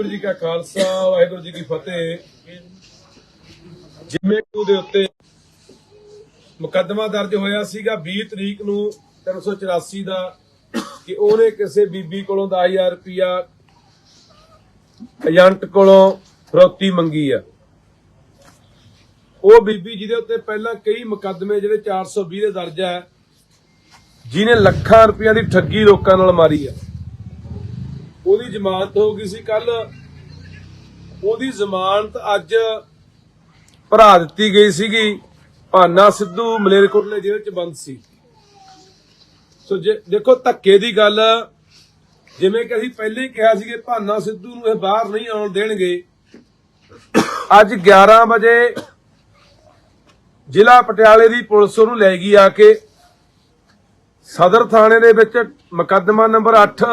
ਵਾਹਿਗੁਰੂ ਜੀ ਕਾ ਖਾਲਸਾ, ਵਾਹਿਗੁਰੂ ਜੀ ਕੀ ਫਤਿਹ। ਜਿਵੇਂ ਕਿ ਉਹਦੇ ਉੱਤੇ ਮੁਕੱਦਮਾ ਦਰਜ ਹੋਇਆ ਸੀਗਾ 20 ਤਰੀਕ ਨੂੰ 384 ਦਾ ਕਿ ਉਹਨੇ ਕਿਸੇ ਬੀਬੀ ਕੋਲੋਂ 10000 ਰੁਪਇਆ ਏਜੰਟ ਕੋਲੋਂ ਫਰੋਤੀ ਮੰਗੀ ਆ। ਉਹ ਬੀਬੀ ਜਿਹਦੇ ਉੱਤੇ ਪਹਿਲਾਂ ਕਈ ਮੁਕੱਦਮੇ ਜਿਹੜੇ 420 ਦੇ ਦਰਜ ਹੈ ਜਿਹਨੇ ਲੱਖਾਂ ਰੁਪਇਆ ਦੀ ਠੱਗੀ ਲੋਕਾਂ ਨਾਲ ਮਾਰੀ ਆ। ਉਹਦੀ ਜ਼ਮਾਨਤ ਹੋ ਗਈ ਸੀ ਕੱਲ ਉਹਦੀ ਜ਼ਮਾਨਤ ਅੱਜ ਭਰਾ ਦਿੱਤੀ ਗਈ ਸੀਗੀ। ਭਾਨਾ ਸਿੱਧੂ ਮਲੇਰਕੋਟਲੇ ਜੇਲ੍ਹ ਚ ਬੰਦ ਸੀ। ਸੋ ਦੇਖੋ ਧੱਕੇ ਦੀ ਗੱਲ, ਜਿਵੇਂ ਕਿ ਅਸੀਂ ਪਹਿਲੇ ਹੀ ਕਿਹਾ ਸੀ ਭਾਨਾ ਸਿੱਧੂ ਨੂੰ ਇਹ ਬਾਹਰ ਨਹੀਂ ਆਉਣ ਦੇਣਗੇ। ਅੱਜ 11 ਵਜੇ ਜ਼ਿਲ੍ਹਾ ਪਟਿਆਲੇ ਦੀ ਪੁਲਿਸ ਉਹਨੂੰ ਲੈ ਗਈ ਆ ਕੇ। ਸਦਰ ਥਾਣੇ ਦੇ ਵਿੱਚ ਮੁਕੱਦਮਾ ਨੰਬਰ 8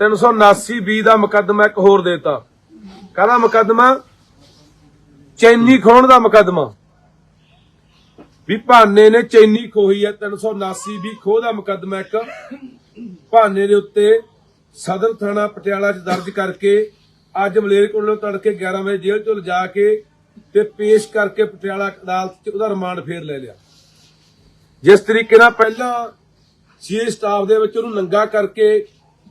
379 ਬੀ ਦਾ ਮੁਕੱਦਮਾ ਇੱਕ ਹੋਰ ਦੇਤਾ। ਕਾਹਦਾ ਮੁਕੱਦਮਾ? ਚੈਨੀ ਖੋਣ ਦਾ ਮੁਕੱਦਮਾ। ਵੀ ਭਾਨੇ ਨੇ ਚੈਨੀ ਖੋਈ ਹੈ 379 ਵੀ ਖੋਹ ਦਾ ਮੁਕੱਦਮਾ ਇੱਕ। ਭਾਨੇ ਦੇ ਉੱਤੇ ਸਦਰ ਥਾਣਾ ਪਟਿਆਲਾ 'ਚ ਦਰਜ ਕਰਕੇ ਅੱਜ ਮਲੇਰਕੋਟਲੇ ਤੋਂ ਤੜਕੇ 11 ਵਜੇ ਜੇਲ੍ਹ ਤੋਂ ਲਿਜਾ ਕੇ ਤੇ ਪੇਸ਼ ਕਰਕੇ ਪਟਿਆਲਾ ਅਦਾਲਤ 'ਚ ਉਹਦਾ ਰਿਮਾਂਡ ਫੇਰ ਲੈ ਲਿਆ। ਜਿਸ ਤਰੀਕੇ ਨਾਲ ਪਹਿਲਾਂ ਸੀਏ ਸਟਾਫ ਦੇ ਵਿੱਚ ਉਹਨੂੰ ਨੰਗਾ ਕਰਕੇ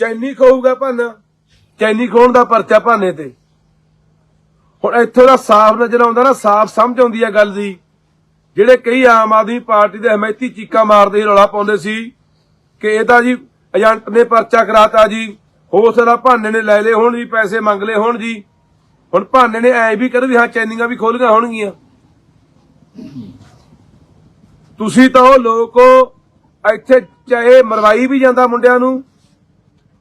ਚੈਨੀ ਖੋਊਗਾ ਭਾਨਾ। ਚੈਨੀ ਖੋਣ ਦਾ ਪਰਚਾ ਭਾਨੇ ਤੇ। ਹੁਣ ਇੱਥੋਂ ਦਾ ਸਾਫ਼ ਨਜ਼ਰ ਆਉਂਦਾ ਨਾ ਸਾਫ਼ ਸਮਝ ਆਉਂਦੀ ਹੈ ਗੱਲ ਦੀ। ਜਿਹੜੇ ਕਈ ਆਮ ਆਦਮੀ ਪਾਰਟੀ ਦੇ ਹਮਾਇਤੀ ਚੀਕਾਂ ਮਾਰਦੇ ਸੀ ਰੌਲਾ ਪਾਉਂਦੇ ਸੀ ਕਿ ਇਹ ਤਾਂ ਜੀ ਏਜੰਟ ਨੇ ਪਰਚਾ ਕਰਾਤਾ ਜੀ ਹੋ ਸਕਦਾ ਭਾਨੇ ਨੇ ਲੈ ਲਏ ਹੋਣ ਜੀ ਪੈਸੇ ਮੰਗ ਲਏ ਹੋਣ ਜੀ। ਹੁਣ ਭਾਨੇ ਨੇ ਐ ਵੀ ਕਰ ਵੀ ਹਾਂ ਚੈਨੀਆਂ ਵੀ ਖੋਲੀਆਂ ਹੋਣਗੀਆਂ। ਤੁਸੀਂ ਤਾਂ ਉਹ ਲੋਕ ਹੋ, ਇੱਥੇ ਚਾਹੇ ਮਰਵਾਈ ਵੀ ਜਾਂਦਾ ਮੁੰਡਿਆਂ ਨੂੰ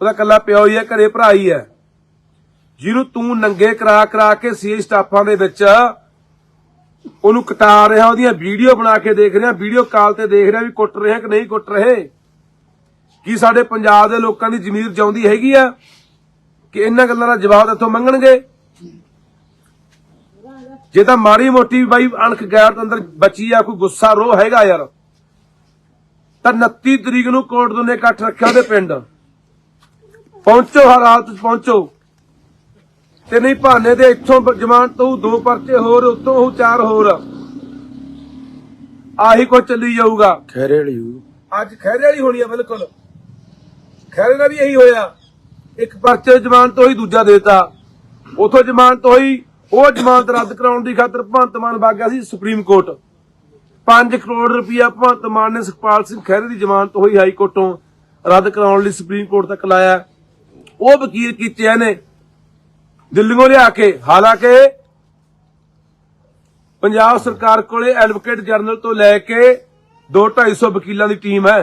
ਉਹਦਾ ਕੱਲਾ ਪਿਓ ਹੀ ਹੈ, ਘਰੇ ਭਰਾ ਹੀ ਹੈ। ਜਿਹਨੂੰ ਤੂੰ ਨੰਗੇ ਕਰਾ ਕਰਾ ਕੇ ਸੀ ਸਟਾਫਾਂ ਦੇ ਵਿੱਚ, ਉਹਨੂੰ ਕਟਾ ਰਿਹਾ, ਉਹਦੀਆਂ ਵੀਡੀਓ ਬਣਾ ਕੇ ਦੇਖ ਰਿਹਾ, ਵੀਡੀਓ ਕਾਲ ਤੇ ਦੇਖ ਰਿਹਾ ਵੀ ਕੁੱਟ ਰਿਹਾ ਕਿ ਨਹੀਂ ਕੁੱਟ ਰਹੇ। ਕੀ ਸਾਡੇ ਪੰਜਾਬ ਦੇ ਲੋਕਾਂ ਦੀ ਜ਼ਮੀਰ ਜਾਉਂਦੀ ਹੈਗੀ ਆ ਕਿ ਇਹਨਾਂ ਗੱਲਾਂ ਦਾ ਜਵਾਬ ਇੱਥੋਂ ਮੰਗਣਗੇ? ਜੇ ਤਾਂ ਮਾੜੀ ਮੋਟੀ ਬਾਈ ਅਣਖ ਗੈਰ ਅੰਦਰ ਬਚੀ ਆ, ਕੋਈ ਗੁੱਸਾ ਰੋ ਹੈਗਾ ਯਾਰ। ਤਾਂ 29 ਤਰੀਕ ਨੂੰ ਕੋਰਟ ਦੋਨੇ ਇਕੱਠ ਰੱਖਿਆ ਉਹਦੇ ਪਿੰਡ। ਪਹੁੰਚੋ ਹਰ ਹਾਲਤ 'ਚ ਪਹੁੰਚੋ। ਤੇ ਨਹੀਂ ਭਾਨੇ ਦੇ ਇੱਥੋਂ ਜ਼ਮਾਨਤ ਤੋਂ ਦੋ ਪਰਚੇ ਹੋਰ ਉੱਤੋਂ ਉਹ ਚਾਰ ਹੋਰ। ਆਹੀ ਕੋ ਚੱਲੀ ਜਾਊਗਾ। ਖੈਰੇ ਵਾਲੀ ਅੱਜ ਖੈਰੇ ਵਾਲੀ ਹੋਣੀ ਆ ਬਿਲਕੁਲ। ਖੈਰੇ ਦਾ ਵੀ ਇਹੀ ਹੋਇਆ। ਇੱਕ ਪਰਚੇ ਜ਼ਮਾਨਤ ਹੋਈ ਦੂਜਾ ਦੇਤਾ। ਉਥੋਂ ਜ਼ਮਾਨਤ ਹੋਈ ਉਹ ਜ਼ਮਾਨਤ ਰੱਦ ਕਰਾਉਣ ਦੀ ਖਾਤਰ ਭਗਵੰਤ ਮਾਨ ਵਗ ਗਿਆ ਸੀ ਸੁਪਰੀਮ ਕੋਰਟ। 5 ਕਰੋੜ ਰੁਪਇਆ ਭਗਵੰਤ ਮਾਨ ਨੇ ਸੁਖਪਾਲ ਸਿੰਘ ਖਹਿਰੇ ਦੀ ਜ਼ਮਾਨਤ ਹੋਈ ਹਾਈ ਕੋਰਟੋਂ ਰੱਦ ਕਰਾਉਣ ਲਈ ਸੁਪਰੀਮ ਕੋਰਟ ਤੱਕ ਲਾਇਆ। ਉਹ ਵਕੀਲ ਕੀਤੇ ਨੇ। ਦਿੱਲੀੋਂ ਲਿਆ ਕੇ, ਹਾਲਾਂਕਿ ਪੰਜਾਬ ਸਰਕਾਰ ਕੋਲੇ ਐਡਵੋਕੇਟ ਜਨਰਲ ਤੋਂ ਲੈ ਕੇ 2-250 ਵਕੀਲਾਂ ਦੀ ਟੀਮ ਹੈ।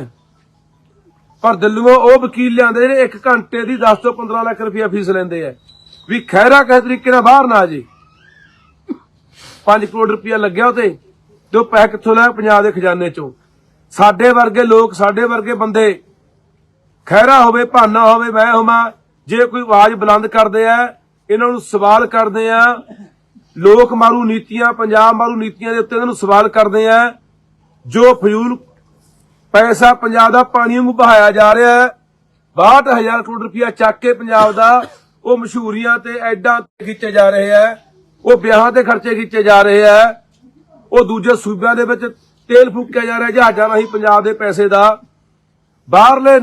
ਪਰ ਦਿੱਲੀੋਂ ਉਹ ਵਕੀਲ ਲਿਆਂਦੇ ਜਿਹੜੇ 1 ਘੰਟੇ ਦੀ 10 ਤੋਂ 15 ਲੱਖ ਰੁਪਇਆ ਫੀਸ ਲੈਂਦੇ ਆ। ਵੀ ਖੈਰਾ ਕਿਸ ਤਰੀਕੇ ਨਾਲ ਬਾਹਰ ਨਾ ਆ ਜੇ। 5 ਕਰੋੜ ਰੁਪਇਆ ਲੱਗਿਆ ਉਤੇ ਤੇ ਉਹ ਪੈਸੇ ਕਿੱਥੋਂ ਲਿਆ ਪੰਜਾਬ ਦੇ ਖਜ਼ਾਨੇ ਚੋਂ। ਸਾਡੇ ਵਰਗੇ ਲੋਕ, ਸਾਡੇ ਵਰਗੇ ਬੰਦੇ ਖੈਰਾ ਹੋਵੇ, ਭਾਨਾ ਹੋਵੇ, ਮੈਂ ਹੋਵਾਂ ਜੇ ਕੋਈ ਆਵਾਜ਼ ਬੁਲੰਦ ਕਰਦੇ ਆ, ਇਹਨਾਂ ਨੂੰ ਸਵਾਲ ਕਰਦੇ ਆ, ਲੋਕ ਮਾਰੂ ਨੀਤੀਆਂ, ਪੰਜਾਬ ਮਾਰੂ ਨੀਤੀਆਂ ਦੇ ਉੱਤੇ ਇਹਨਾਂ ਨੂੰ ਸਵਾਲ ਕਰਦੇ ਆ, ਜੋ ਫਜ਼ੂਲ ਪੈਸਾ ਪੰਜਾਬ ਦਾ ਪਾਣੀ ਨੂੰ ਬਹਾਇਆ ਜਾ ਰਿਹਾ ਹੈ 62000 ਕਰੋੜ ਰੁਪਇਆ ਚੱਕ ਕੇ ਪੰਜਾਬ ਦਾ, ਉਹ ਮਸ਼ਹੂਰੀਆਂ ਤੇ ਐਡਾਂ ਖਿੱਚੇ ਜਾ ਰਹੇ ਆ, ਉਹ ਵਿਆਹਾਂ ਤੇ ਖਰਚੇ ਖਿੱਚੇ ਜਾ ਰਹੇ ਆ, ਉਹ ਦੂਜੇ ਸੂਬਿਆਂ ਦੇ ਵਿੱਚ ਤੇਲ ਫੂਕਿਆ ਜਾ ਰਿਹਾ, ਜਹਾਜ਼ਾਂ ਰਾਹੀਂ ਪੰਜਾਬ ਦੇ ਪੈਸੇ ਦਾ, ਬਾਹਰਲੇ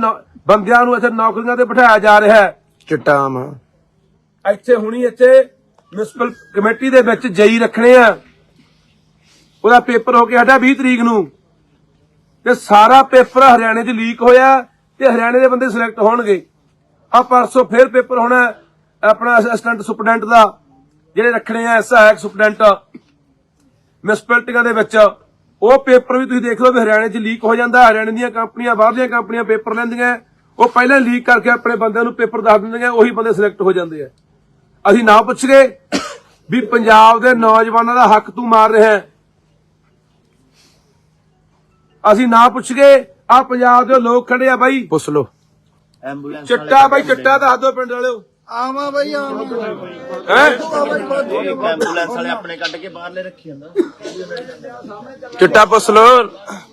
ਬੰਦਿਆਂ ਨੂੰ ਇੱਥੇ ਨੌਕਰੀਆਂ ਤੇ ਬਿਠਾਇਆ ਜਾ ਰਿਹਾ ਹੈ। ਚਿੱਟਾ ਇੱਥੇ ਹੁਣੀ ਇੱਥੇ ਮਿਊਨਿਸਪਲ ਕਮੇਟੀ ਦੇ ਵਿੱਚ ਜਈ ਰੱਖਣੇ ਆ। ਉਹਦਾ ਪੇਪਰ ਹੋ ਕੇ ਸਾਡਾ 20 ਤਰੀਕ ਨੂੰ। ਤੇ ਸਾਰਾ ਪੇਪਰ ਹਰਿਆਣੇ 'ਚ ਲੀਕ ਹੋਇਆ ਤੇ ਹਰਿਆਣੇ ਦੇ ਬੰਦੇ ਸਿਲੈਕਟ ਹੋਣਗੇ। ਆ ਪਰਸੋਂ ਫੇਰ ਪੇਪਰ ਹੋਣਾ ਆਪਣਾ ਅਸਿਸਟੈਂਟ ਸੁਪਰਡੈਂਟ ਦਾ, ਜਿਹੜੇ ਰੱਖਣੇ ਆ ਸਹਾਇਕ ਸੁਪਰਡੈਂਟ ਮਿਊਨਿਸਪੈਲਿਟੀਆਂ ਦੇ ਵਿੱਚ। ਉਹ ਪੇਪਰ ਵੀ ਤੁਸੀਂ ਦੇਖ ਲਓ ਵੀ ਹਰਿਆਣੇ 'ਚ ਲੀਕ ਹੋ ਜਾਂਦਾ, ਹਰਿਆਣੇ ਦੀਆਂ ਕੰਪਨੀਆਂ ਬਾਹਰਲੀਆਂ ਕੰਪਨੀਆਂ ਪੇਪਰ ਲੈਂਦੀਆਂ। ਉਹ ਪਹਿਲਾਂ ਲੀਕ ਕਰਕੇ ਆਪਣੇ ਬੰਦਿਆਂ ਨੂੰ ਪੇਪਰ ਦੱਸ ਦਿੰਦੀਆਂ ਉਹੀ ਬੰਦੇ ਸਿਲੈਕਟ ਹੋ ਜਾਂਦੇ ਆ। ਅਸੀਂ ਨਾ ਪੁੱਛ ਗਏ ਵੀ ਪੰਜਾਬ ਦੇ ਨੌਜਵਾਨਾਂ ਦਾ ਹੱਕ ਤੂੰ ਮਾਰ ਰਿਹਾ ਹੈ। ਅਸੀਂ ਨਾ ਪੁੱਛ ਗਏ ਆ ਪੰਜਾਬ ਦੇ ਲੋਕ ਖੜੇ ਆ ਬਾਈ। ਪੁੱਛ ਲੋ ਐਂਬੂਲੈਂਸ ਚਿੱਟਾ ਬਾਈ ਚਿੱਟਾ ਦੱਸ ਦਿਓ ਪਿੰਡ ਵਾਲਿਓ। ਆਵਾਂ ਬਈ ਆਵਾਂ। ਹੈ? ਐਂਬੂਲੈਂਸ ਵਾਲੇ ਆਪਣੇ ਕੱਢ ਕੇ ਬਾਹਰਲੇ ਰੱਖੀ ਜਾਂਦਾ। ਚਿੱਟਾ ਪੁੱਛ ਲੋ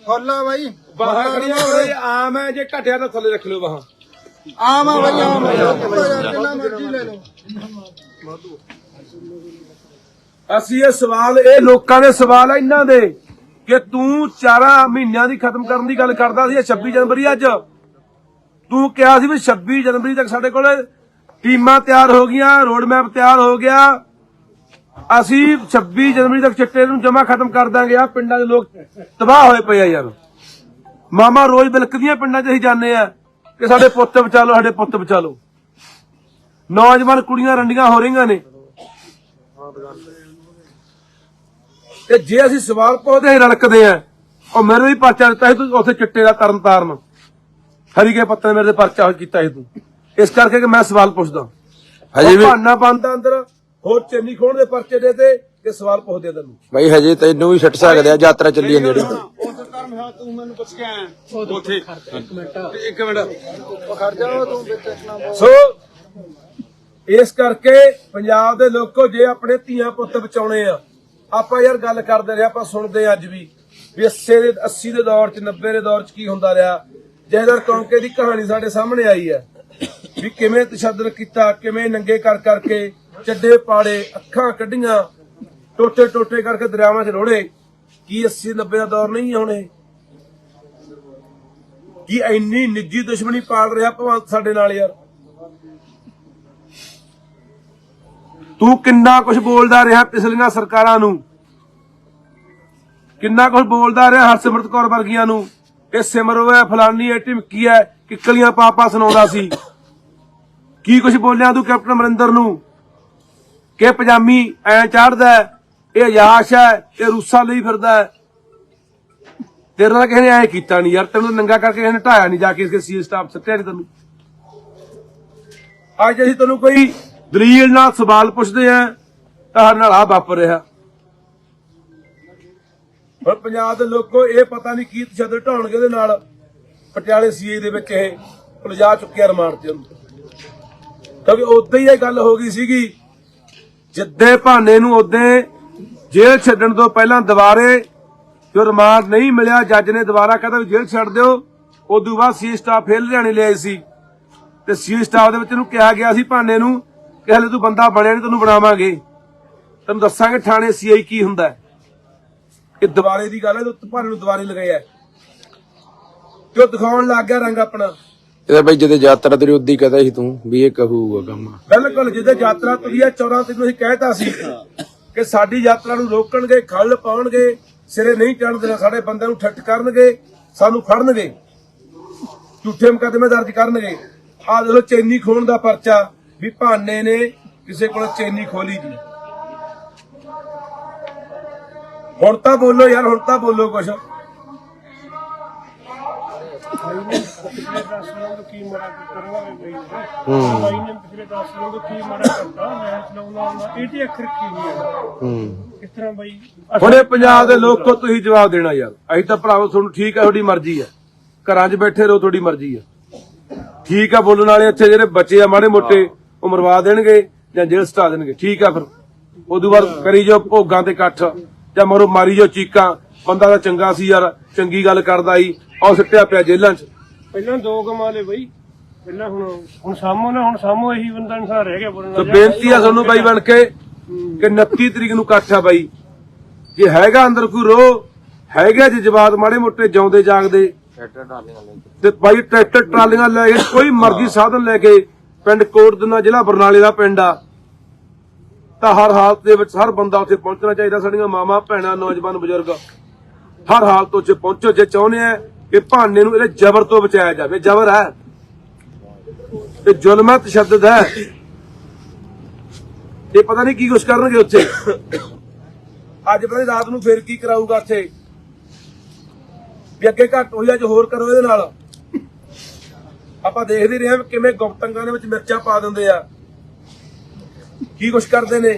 ਫੁੱਲਾ ਬਈ। ਬਾਹਰ ਖੜੀਆਂ ਹੋਏ ਆਮ ਹੈ ਜੇ ਘਟਿਆ ਤਾਂ ਥੱਲੇ ਰੱਖ ਲਿਓ ਬਾਹਾਂ। ਆਵਾਂ ਬਈ ਆਵਾਂ ਜਿੰਨਾ ਮਰਜ਼ੀ ਲੈ ਲਓ। ਅਸੀਂ ਇਹ ਸਵਾਲ ਇਹ ਲੋਕਾਂ ਦੇ ਸਵਾਲ ਆ ਇਹਨਾਂ ਦੇ। ਕਿ ਤੂੰ ਚਾਰਾਂ ਮਹੀਨਿਆਂ ਦੀ ਖਤਮ ਕਰਨ ਦੀ ਗੱਲ ਕਰਦਾ ਸੀ ਇਹ 26 ਜਨਵਰੀ ਅੱਜ। ਤੂੰ ਕਿਹਾ ਸੀ ਵੀ 26 ਜਨਵਰੀ ਤੱਕ ਸਾਡੇ ਕੋਲ ਟੀਮਾਂ ਤਿਆਰ ਹੋ ਗਈਆਂ ਰੋਡ ਮੈਪ ਤਿਆਰ ਹੋ ਗਿਆ। ਅਸੀਂ 26 ਜਨਵਰੀ ਤੱਕ ਚਿੱਟੇ ਨੂੰ ਜਮਾ ਖਤਮ ਕਰ ਦਾਂਗੇ ਆ ਪਿੰਡਾਂ ਦੇ ਲੋਕ ਤਬਾਹ ਹੋਏ ਪਏ ਆ ਯਾਰ। ਮਾਮਾ ਰੋਜ਼ ਬਿਲਕਦੀਆਂ ਪਿੰਡਾਂ 'ਚ ਅਸੀਂ ਜਾਂਦੇ ਆ ਕਿ ਸਾਡੇ ਪੁੱਤ ਬਚਾ ਲਓ, ਸਾਡੇ ਪੁੱਤ ਬਚਾ ਲਓ। ਨੌਜਵਾਨ ਕੁੜੀਆਂ ਰੰਡੀਆਂ ਹੋ ਰਹੀਆਂ ਨੇ। ਤੇ ਜੇ ਅਸੀਂ ਸਵਾਲ ਪੁੱਛਦੇ ਹਾਂ ਰਲਕਦੇ ਆ ਉਹ ਮੇਰੇ ਵੀ ਪਰਚਾ ਦਿੱਤਾ ਸੀ, ਤੂੰ ਉੱਥੇ ਚਿੱਟੇ ਦਾ ਤਰਨ ਤਾਰਨ। ਹਰੀਕੇ ਪੱਤੇ ਮੇਰੇ ਤੇ ਪਰਚਾ ਕੀਤਾ ਸੀ ਤੂੰ। ਇਸ ਕਰਕੇ ਕਿ ਮੈਂ ਸਵਾਲ ਪੁੱਛਦਾ। ਹਜੇ ਵੀ ਭਾਨਾ ਬੰਦਾ ਅੰਦਰ ਹੋਰ ਚੰਨੀ ਖੋਣ ਦੇ ਪਰਚੇ ਦੇ ਤੇ ਕਿ ਸਵਾਲ ਪੁੱਛਦੇ ਤੈਨੂੰ। ਬਾਈ ਹਜੇ ਤੈਨੂੰ ਵੀ ਛੱਟ ਸਕਦੇ ਆ ਯਾਤਰਾ ਚੱਲੀ ਜਾਂਦੀ ਜਿਹੜੀ। ਉਸ ਧਰਮ ਹੈ ਤੂੰ ਮੈਨੂੰ ਪੁੱਛ ਕੇ ਆਇਆ ਉੱਥੇ ਇੱਕ ਮਿੰਟ ਇੱਕ ਮਿੰਟ ਖੜ ਜਾ ਤੂੰ ਵਿੱਚ ਇਤਨਾ ਸੋ ਇਸ ਕਰਕੇ ਪੰਜਾਬ ਦੇ ਲੋਕੋ ਜੇ ਆਪਣੇ ਧੀਆਂ ਪੁੱਤ ਬਚਾਉਣੇ ਆ ਆਪਾਂ ਯਾਰ ਗੱਲ ਕਰਦੇ ਰਹੇ ਆਪਾਂ ਸੁਣਦੇ ਅੱਜ ਵੀ ਵੀ 80 ਦੇ 80 ਦੇ ਦੌਰ ਚ 90 ਦੇ ਦੌਰ ਚ ਕੀ ਹੁੰਦਾ ਰਿਹਾ। ਜੈਦਰ ਕੌਂਕੇ ਦੀ ਕਹਾਣੀ ਸਾਡੇ ਸਾਹਮਣੇ ਆਈ ਹੈ। ਵੀ ਕਿਵੇਂ ਤਸ਼ੱਦਦ ਕੀਤਾ, ਕਿਵੇਂ ਨੰਗੇ ਕਰ ਕਰਕੇ ਚੱਡੇ ਪਾੜੇ, ਅੱਖਾਂ ਕੱਢੀਆਂ, ਟੋਟੇ ਟੋਟੇ ਕਰਕੇ ਦਰਿਆਵਾਂ 'ਚ ਰੋੜੇ, ਕੀ 80 90 ਦਾ ਦੌਰ ਨਹੀਂ ਹੈ ਹੁਣ ਇਹ? ਕੀ ਇੰਨੀ ਨਿੱਜੀ ਦੁਸ਼ਮਣੀ ਪਾਲ ਰਿਹਾ ਭਗਵੰਤ ਸਾਡੇ ਨਾਲ ਯਾਰ? ਤੂੰ ਕਿੰਨਾ ਕੁਝ ਬੋਲਦਾ ਰਿਹਾ ਪਿਛਲੀਆਂ ਸਰਕਾਰਾਂ ਨੂੰ? ਕਿੰਨਾ ਕੁਝ ਬੋਲਦਾ ਰਿਹਾ ਹਰਸਿਮਰਤ ਕੌਰ ਵਰਗੀਆਂ ਨੂੰ? ਇਹ ਸਿਮਰੋ ਹੈ ਫਲਾਨੀ ਹੈ ਟਿਮਕੀ ਹੈ, ਕਿੱਕਲੀਆਂ ਪਾਪਾ ਸੁਣਾਉਂਦਾ ਸੀ। ਕੀ ਕੁਝ ਬੋਲਿਆ ਤੂੰ, ਕੈਪਟਨ ਅਮਰਿੰਦਰ ਨੂੰ? ਕਿ ਪਜਾਮੀ ਐ ਚੜਦਾ ਇਹ ਯਾਸ਼ ਹੈ, ਇਹ ਰੂਸਾ ਲਈ ਫਿਰਦਾ ਤੇਰੇ ਨਾਲ ਕਿਸੇ ਨੇ ਐ ਕੀਤਾ ਨਹੀਂ ਯਾਰ, ਤੈਨੂੰ ਨੰਗਾ ਕਰਕੇ ਕਿਸੇ ਨੇ ਢਾਇਆ ਨਹੀਂ ਜਾ ਕੇ ਇਸਕੇ ਸੀ ਸਟਾਫ ਸੱਤਿਆ ਨਹੀਂ ਤੈਨੂੰ। ਅੱਜ ਅਸੀਂ ਤੈਨੂੰ ਕੋਈ ਦਲੀਲ ਨਾਲ ਸਵਾਲ ਪੁੱਛਦੇ ਆ ਤਾਂ ਸਾਡੇ ਨਾਲ ਆ ਵਾਪਰ ਰਿਹਾ। ਹੁਣ ਪੰਜਾਬ ਦੇ ਲੋਕੋ ਇਹ ਪਤਾ ਨਹੀਂ ਕੀ ਤਸ਼ੱਦਦ ਢਾਉਣਗੇ ਉਹਦੇ ਨਾਲ। ਪਟਿਆਲੇ ਸੀਏ ਦੇ ਵਿੱਚ ਇਹ ਉਲਝਾ ਚੁੱਕਿਆ ਰਿਮਾਂਡ ਤੇ ਉਹਨੂੰ। ਕਿਉਂਕਿ ਉਦੋਂ ਹੀ ਇਹ ਗੱਲ ਹੋ ਗਈ ਸੀਗੀ, ਜਿੱਦੇ ਭਾਨੇ ਨੂੰ ਉਦੋਂ ਜੇਲ੍ਹ ਛੱਡਣ ਤੋਂ ਪਹਿਲਾਂ ਦੁਬਾਰੇ ਜੋ ਰਿਮਾਂਡ ਨਹੀਂ ਮਿਲਿਆ, ਜੱਜ ਨੇ ਦੁਬਾਰਾ ਕਹਿੰਦਾ ਜੇਲ੍ਹ ਛੱਡ ਦਿਓ। ਉਦੋਂ ਬਾਅਦ ਸੀ ਸਟਾਫ ਫੇਰ ਲਿਆਣੇ ਲਿਆਏ ਸੀ। ਤੇ ਸੀ ਸਟਾਫ ਦੇ ਵਿੱਚ ਇਹਨੂੰ ਕਿਹਾ ਗਿਆ ਸੀ ਭਾਨੇ ਨੂੰ ਕਿ ਹਲੇ ਤੂੰ ਬੰਦਾ ਬਣਿਆ ਨਹੀਂ, ਤੈਨੂੰ ਬਣਾਵਾਂਗੇ। ਤੈਨੂੰ ਦੱਸਾਂਗੇ ਥਾਣੇ ਸੀਆਈ ਕੀ ਹੁੰਦਾ ਇਹ ਦੁਬਾਰੇ ਦੀ ਗੱਲ ਹੈ, ਤੇ ਭਾਨੇ ਨੂੰ ਦੁਬਾਰੇ ਲਗਾਇਆ ਹੈ। ਉਹ ਦਿਖਾਉਣ ਲੱਗ ਗਿਆ ਰੰਗ ਆਪਣਾ। ਇਹਦਾ ਬਾਈ ਜਦੋਂ ਯਾਤਰਾ ਤੇਰੀ ਉਦੀ ਕਹਦਾ ਸੀ ਤੂੰ ਵੀ ਇਹ ਕਹੂਗਾ ਕੰਮ। ਬਿਲਕੁਲ ਜਿਹਦੇ ਯਾਤਰਾ ਤੁਰੀ ਹੈ 14 ਤਰੀਕ ਨੂੰ ਅਸੀਂ ਕਹਿਤਾ ਸੀ ਕਿ ਸਾਡੀ ਯਾਤਰਾ ਨੂੰ ਰੋਕਣਗੇ, ਖੱਲ ਪਾਉਣਗੇ, ਸਿਰੇ ਨਹੀਂ ਚੜ੍ਹਨ ਦੇਣਾ ਸਾਡੇ ਬੰਦਿਆਂ ਨੂੰ ਠੱਠ ਕਰਨਗੇ, ਸਾਨੂੰ ਫੜਨਗੇ, ਝੂਠੇ ਮੁਕੱਦਮੇ ਦਰਜ ਕਰਨਗੇ। ਆਹ ਦੇਖੋ ਚੈਨੀ ਖੋਣ ਦਾ ਪਰਚਾ ਵੀ ਭਾਨੇ ਨੇ ਕਿਸੇ ਕੋਲ ਚੈਨੀ ਖੋਲੀ ਜੀ ਹੁਣ ਤਾਂ ਬੋਲੋ ਯਾਰ, ਹੁਣ ਤਾਂ ਬੋਲੋ ਕੁਛ। ਪਿਛਲੇ 10 ਸਾਲਾਂ ਤੋਂ ਕੀ ਮਾੜਾ ਕਰਨਾ ਹੈ ਬਈ ਹੂੰ। ਬਾਈ ਨੇ ਪਿਛਲੇ 10 ਸਾਲਾਂ ਤੋਂ ਕੀ ਮਾੜਾ ਕਰਤਾ ਮੈਂ ਚਲਾਉਂਦਾ ਹੁੰਦਾ ਇਹ ਤੇ ਅੱਖਰ ਕੀ ਨਹੀਂ ਹੈ। ਹੂੰ। ਇਸ ਤਰ੍ਹਾਂ ਬਾਈ? ਹੁਣੇ ਪੰਜਾਬ ਦੇ ਲੋਕੋ ਤੁਸੀਂ ਜਵਾਬ ਦੇਣਾ ਯਾਰ। ਅਸੀਂ ਤਾਂ ਭਰਾਵੋ ਤੁਹਾਨੂੰ ਠੀਕ ਹੈ ਤੁਹਾਡੀ ਮਰਜ਼ੀ ਹੈ ਘਰਾਂ 'ਚ ਬੈਠੇ ਰਹੋ ਤੁਹਾਡੀ ਮਰਜ਼ੀ ਹੈ ਠੀਕ ਆ ਬੋਲਣ ਵਾਲੇ ਇੱਥੇ ਜਿਹੜੇ ਬੱਚੇ ਆ ਮਾੜੇ ਮੋਟੇ ਉਹ ਮਰਵਾ ਦੇਣਗੇ ਜਾਂ ਜੇਲ੍ਹ ਸਟਾ ਦੇਣਗੇ। ਠੀਕ ਆ ਫਿਰ। ਉਦੋਂ ਬਾਅਦ ਕਰੀ ਜੋ ਭੋਗਾਂ ਤੇ ਇਕੱਠ ਜਾਂ ਮਰੋ ਮਾਰੀ ਜੋ ਚੀਕਾਂ। ਬੰਦਾ ਤਾਂ ਚੰਗਾ ਸੀ ਯਾਰ ਚੰਗੀ ਗੱਲ ਕਰਦਾ ਸੀ ਔਰ ਸਿੱਟਿਆ ਪਿਆ ਜੇਲ੍ਹਾਂ 'ਚ। ਪਹਿਲਾਂ ਦੋ ਕਮਾਲੇ ਬਈ। ਪਹਿਲਾਂ ਹੁਣ ਹੁਣ ਸਾਮੋ ਨਾ ਹੁਣ ਸਾਮੋ ਇਹੀ ਬੰਦਾ ਇਨਸਾਨ ਰਹਿ ਗਿਆ ਬੋਲਣ ਤੇ ਵਾਲਾ ਬੇਨਤੀ ਆ ਤੁਹਾਨੂੰ ਬਾਈ ਬਣ ਕੇ ਕਿ 29 ਤਰੀਕ ਨੂੰ ਇਕੱਠ ਆ ਬਾਈ। ਜੇ ਹੈਗਾ ਅੰਦਰ ਕੋਈ ਰੋ ਹੈਗਾ ਜੇ ਜਵਾਬ ਮਾੜੇ ਮੋਟੇ ਜਿਉਂਦੇ ਜਾਗਦੇ। ਤੇ ਬਾਈ ਟਰੈਕਟਰ ਟਰਾਲੀਆਂ ਲੈ ਕੇ ਕੋਈ ਮਰਜ਼ੀ ਸਾਧਨ ਲੈ ਕੇ ਪਿੰਡ ਕੋਟਦਨਾ ਜ਼ਿਲ੍ਹਾ ਬਰਨਾਲੇ ਦਾ ਪਿੰਡ ਆ। ਤਾਂ ਹਰ ਹਾਲਤ ਦੇ ਵਿੱਚ ਹਰ ਬੰਦਾ ਉੱਥੇ ਪਹੁੰਚਣਾ ਚਾਹੀਦਾ ਸਾਡੀਆਂ ਮਾਵਾਂ ਭੈਣਾਂ ਨੌਜਵਾਨ ਬਜ਼ੁਰਗ। ਹਰ ਹਾਲਤ ਉੱਥੇ ਪਹੁੰਚੋ ਜੇ ਚਾਹੁੰਦੇ ਆ ਕਿ ਭਾਨੇ ਨੂੰ ਇਹਦੇ ਜ਼ਬਰ ਤੋਂ ਬਚਾਇਆ ਜਾਵੇ, ਜ਼ਬਰ ਹੈ। ਤੇ ਜ਼ੁਲਮ ਹੈ, ਤਸ਼ੱਦਦ ਹੈ। ਇਹ ਪਤਾ ਨਹੀਂ ਕੀ ਕੁਛ ਕਰਨਗੇ ਉੱਥੇ। ਅੱਜ ਪਤਾ ਰਾਤ ਨੂੰ ਫੇਰ ਕੀ ਕਰਾਊਗਾ ਉੱਥੇ ਵੀ ਅੱਗੇ ਘੱਟ ਹੋਈ, ਅੱਜ ਹੋਰ ਕਰੋ ਇਹਦੇ ਨਾਲ। ਆਪਾਂ ਦੇਖਦੇ ਰਹੇ ਹਾਂ ਕਿਵੇਂ ਗੁਪਤੰਗਾਂ ਦੇ ਵਿੱਚ ਮਿਰਚਾਂ ਪਾ ਦਿੰਦੇ ਆ। ਕੀ ਕੁਛ ਕਰਦੇ ਨੇ।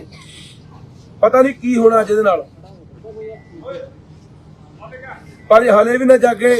ਪਤਾ ਨਹੀਂ ਕੀ ਹੋਣਾ ਅੱਜ ਇਹਦੇ ਨਾਲ। ਪਰ ਹਲੇ ਵੀ ਨਾ ਜਾਗੇ।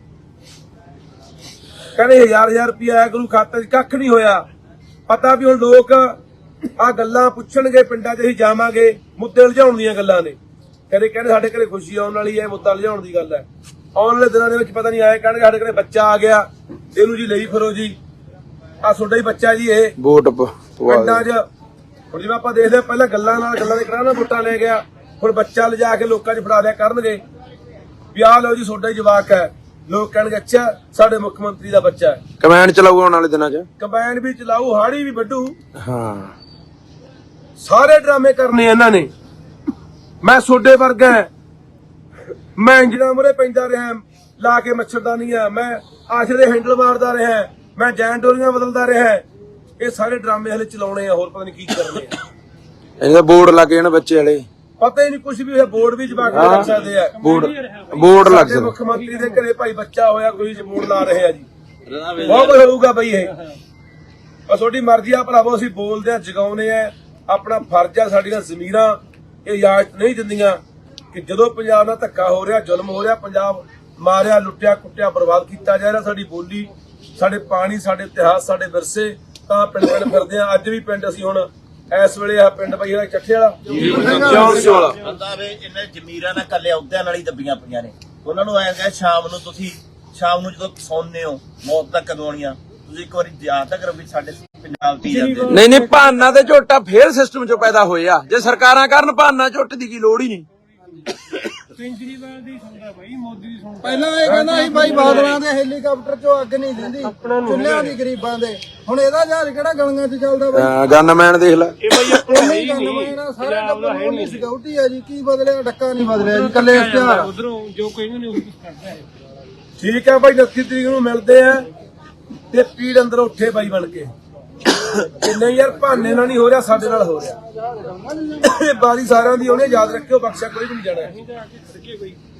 ਕਹਿੰਦੇ ਹਜ਼ਾਰ ਹਜ਼ਾਰ ਰੁਪਇਆ ਆਇਆ ਗੁਰੂ ਖਾਤੇ 'ਚ ਕੱਖ ਨਹੀਂ ਹੋਇਆ। ਪਤਾ ਵੀ ਹੁਣ ਲੋਕ ਆ ਗੱਲਾਂ ਪੁੱਛਣਗੇ ਪਿੰਡਾਂ 'ਚ ਅਸੀਂ ਜਾਵਾਂਗੇ ਮੁੱਦੇ ਉਲਝਾਉਣ ਦੀਆਂ ਗੱਲਾਂ ਨੇ। ਕਦੇ ਕਹਿੰਦੇ ਸਾਡੇ ਘਰੇ ਖੁਸ਼ੀ ਆਉਣ ਵਾਲੀ ਹੈ ਮੁੱਦਾ ਉਲਝਾਉਣ ਦੀ ਗੱਲ ਹੈ। ਆਉਣ ਵਾਲੇ ਦਿਨਾਂ ਦੇ ਵਿੱਚ ਪਤਾ ਨਹੀਂ ਆਏ ਕਹਿਣਗੇ ਸਾਡੇ ਘਰੇ ਬੱਚਾ ਆ ਗਿਆ ਇਹਨੂੰ ਜੀ ਲਈ ਫਿਰੋ ਜੀ। ਆ ਤੁਹਾਡਾ ਹੀ ਬੱਚਾ ਜੀ ਇਹ। ਵੋਟ ਪਿੰਡਾਂ 'ਚ ਹੁਣ ਜਿਵੇਂ ਆਪਾਂ ਦੇਖਦੇ ਹਾਂ ਪਹਿਲਾਂ ਗੱਲਾਂ ਨਾਲ ਗੱਲਾਂ ਦੇ ਕਰਾਣਾ ਵੋਟਾਂ ਲੈ ਗਿਆ। ਹੁਣ ਬੱਚਾ ਲਿਜਾ ਕੇ ਲੋਕਾਂ 'ਚ ਫੜਾ ਦਿਆ ਕਰਨਗੇ। ਵੀ ਆਹ ਲਓ ਜੀ ਤੁਹਾਡਾ ਹੀ ਜਵਾਕ ਹੈ। ਲੋਕ ਕਹਿਣਗੇ ਅੱਛਾ ਸਾਡੇ ਮੁੱਖ ਮੰਤਰੀ ਦਾ ਬੱਚਾ ਹੈ। ਕਮੈਂਡ ਚਲਾਊ ਆਉਣ ਵਾਲੇ ਦਿਨਾਂ 'ਚ? ਕੰਬਾਈਨ ਵੀ ਚਲਾਊ ਹਾੜੀ ਵੀ ਵੱਢੂ। ਹਾਂ। ਸਾਰੇ ਡਰਾਮੇ ਕਰਨੇ ਇਹਨਾਂ ਨੇ। ਮੈਂ ਸੋਡੇ ਵਰਗਾ ਹਾਂ। ਮੈਂ ਇੰਜਣਾ ਮੁਰੇ ਪੈਂਦਾ ਰਿਹਾ ਲਾ ਕੇ ਮੱਛਰਦਾਨੀ ਆ ਮੈਂ ਆਸ਼ਰੇ ਹੈਂਡਲ ਮਾਰਦਾ ਰਿਹਾ ਮੈਂ ਜੈਨ ਡੋਰੀਆਂ ਬਦਲਦਾ ਰਿਹਾ ਇਹ ਸਾਰੇ ਡਰਾਮੇ ਹਲੇ ਚਲਾਉਣੇ ਆ ਹੋਰ ਪਤਾ ਨਹੀਂ ਕੀ ਕਰਨੇ ਆ। ਇਹਦਾ ਬੋਰਡ ਲੱਗ ਜਾਣ ਬੱਚੇ ਵਾਲੇ ਪਤਾ ਹੀ ਨਹੀਂ ਕੁਝ ਵੀ ਹੋਇਆ ਬੋਰਡ ਵੀ ਜਵਾਕ ਦੇ ਲੱਗ ਸਕਦੇ ਆ। ਬੋਰਡ ਬੋਰਡ ਲੱਗ ਸਾਡੇ ਮੁੱਖ ਮੰਤਰੀ ਦੇ ਘਰੇ ਭਾਈ ਬੱਚਾ ਹੋਇਆ ਕੋਈ ਜਮੂਰ ਲਾ ਰਹੇ ਆ ਜੀ। ਬਹੁਤ ਕੁਝ ਹੋਊਗਾ ਬਈ ਇਹ। ਪਰ ਤੁਹਾਡੀ ਮਰਜ਼ੀ ਆ ਭਰਾਵੋ ਅਸੀਂ ਬੋਲਦੇ ਆ ਜਗਾਉਨੇ ਆ। ਆਪਣਾ ਫਰਜ਼ ਆ ਸਾਡੀਆਂ ਜ਼ਮੀਰਾਂ ਇਹ ਇਜਾਜ਼ਤ ਨਹੀਂ ਦਿੰਦੀਆਂ ਕਿ ਜਦੋਂ ਪੰਜਾਬ ਨਾਲ ਧੱਕਾ ਹੋ ਰਿਹਾ ਜ਼ੁਲਮ ਹੋ ਰਿਹਾ ਪੰਜਾਬ ਮਾਰਿਆ ਲੁੱਟਿਆ ਕੁੱਟਿਆ ਬਰਬਾਦ ਕੀਤਾ ਜਾ ਰਿਹਾ ਸਾਡੀ ਬੋਲੀ ਸਾਡੇ ਪਾਣੀ ਸਾਡੇ ਇਤਿਹਾਸ ਸਾਡੇ ਵਿਰਸੇ ਤਾਂ ਪਿੰਡ ਪਿੰਡ ਫਿਰਦੇ ਆ। ਅੱਜ ਵੀ ਪਿੰਡ ਅਸੀਂ ਹੁਣ ਇਸ ਵੇਲੇ ਆ ਪਿੰਡ ਬਈ ਇਹਦਾ ਚੱਠੇ ਵਾਲਾ। ਚੌਂਸ ਵਾਲਾ ਬੰਦਾ ਵੇ ਇਹਨੇ ਜ਼ਮੀਰਾਂ ਨਾਲ ਕੱਲੇ ਅਹੁਦਿਆਂ ਨਾਲ ਹੀ ਦੱਬੀਆਂ ਪਈਆਂ ਨੇ। ਉਹਨਾਂ ਨੂੰ ਐਂ ਕਹੇ ਸ਼ਾਮ ਨੂੰ ਤੁਸੀਂ ਸ਼ਾਮ ਨੂੰ ਜਦੋਂ ਸੌਂਦੇ ਹੋ ਮੌਤ ਤੱਕ ਕਦੋਂ ਆਉਣੀਆਂ ਤੁਸੀਂ ਇੱਕ ਵਾਰੀ ਯਾਦ ਤਾਂ ਕਰੋ ਵੀ ਸਾਡੇ ਪੰਜਾਬ ਦੀ ਜਾਂਦੇ ਨੇ। ਨਹੀਂ ਨਹੀਂ ਭਾਨਾ ਤੇ ਝੋਟਾ ਫੇਰ ਸਿਸਟਮ 'ਚੋਂ ਪੈਦਾ ਹੋਇਆ ਜੇ ਸਰਕਾਰਾਂ ਕਰਨ ਭਾਨਾ ਝੋਟ ਦੀ ਕੀ ਲੋੜ ਹੀ ਨਹੀਂ। ਕੇਜਰੀਵਾਲ ਦੀ ਸੁਣਦਾ ਬਈ ਮੋਦੀ ਦੀ ਸੁਣਦਾ ਪਹਿਲਾਂ ਇਹ ਕਹਿੰਦਾ ਸੀ ਬਾਈ ਬਾਦਲਾਂ ਦੇ ਹੈਲੀਕਾਪਟਰ ਚੋਂ ਅੱਗ ਨਹੀਂ ਦਿੰਦੀ ਚੁੱਲ੍ਹਿਆਂ ਦੀ ਗਰੀਬਾਂ ਦੇ। ਹੁਣ ਇਹਦਾ ਜਹਾਜ਼ ਕਿਹੜਾ ਗਲੀਆਂ 'ਚ ਚੱਲਦਾ ਬਾਈ? ਗਨਮੈਨ ਦੇਖ ਲੈ। ਇਹ ਬਈ ਆਪਣਾ ਹੈ ਨਹੀਂ ਹੀ ਗੱਲ ਨਹੀਂ ਮੈਂ ਸਾਰੇ ਟੱਬਰ ਨੂੰ ਨਹੀਂ ਸਿਕਿਉਰਿਟੀ ਆ ਜੀ ਕੀ ਬਦਲਿਆ ਡੱਕਾ ਨਹੀਂ ਬਦਲਿਆ ਜੀ ਕੱਲੇ ਇਸ਼ਤਿਹਾਰ ਉਧਰੋਂ ਜੋ ਕਹਿੰਦੇ ਨੇ ਉਹ ਕੁਝ ਕਰਦਾ ਹੈ। ਠੀਕ ਆ ਭਾਈ 29 ਤਰੀਕ ਨੂੰ ਮਿਲਦੇ ਆ ਤੇ ਪੀੜ ਅੰਦਰ ਉੱਠੇ ਬਾਈ ਬਣ ਕੇ। ਕਿ ਨਹੀਂ ਯਾਰ ਭਾਨੇ ਨਾਲ ਨਹੀਂ ਹੋ ਰਿਹਾ ਸਾਡੇ ਨਾਲ ਹੋ ਰਿਹਾ। ਇਹ ਬਾਰੀ ਸਾਰਿਆਂ ਦੀ ਉਹਨੇ ਯਾਦ ਰੱਖਿਓ ਬਖਸ਼ਾ ਕੋਈ ਵੀ ਨਹੀਂ ਜਾਣਾ। particularly